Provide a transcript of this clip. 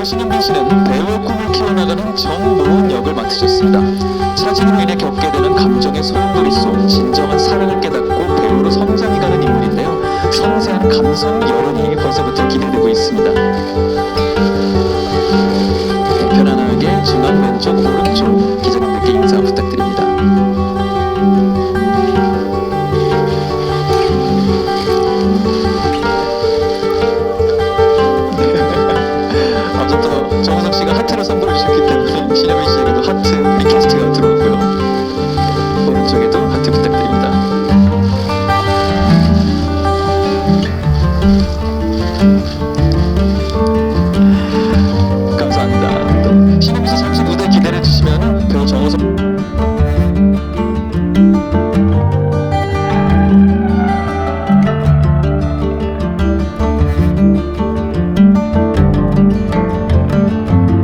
배우 신현빈 씨는 배우의 꿈을 키워나가는 정노은 역을 맡으셨습니다. 차진으로 인해 겪게 되는 감정의 소용돌이 속 진정한 사랑을 깨닫고 배우로 성장해가는 인물인데요. 섬세한 감성 여론이 아직도 정우성 씨가 하트로 선물을 주셨기 때문에 신혜민 씨에게도 하트.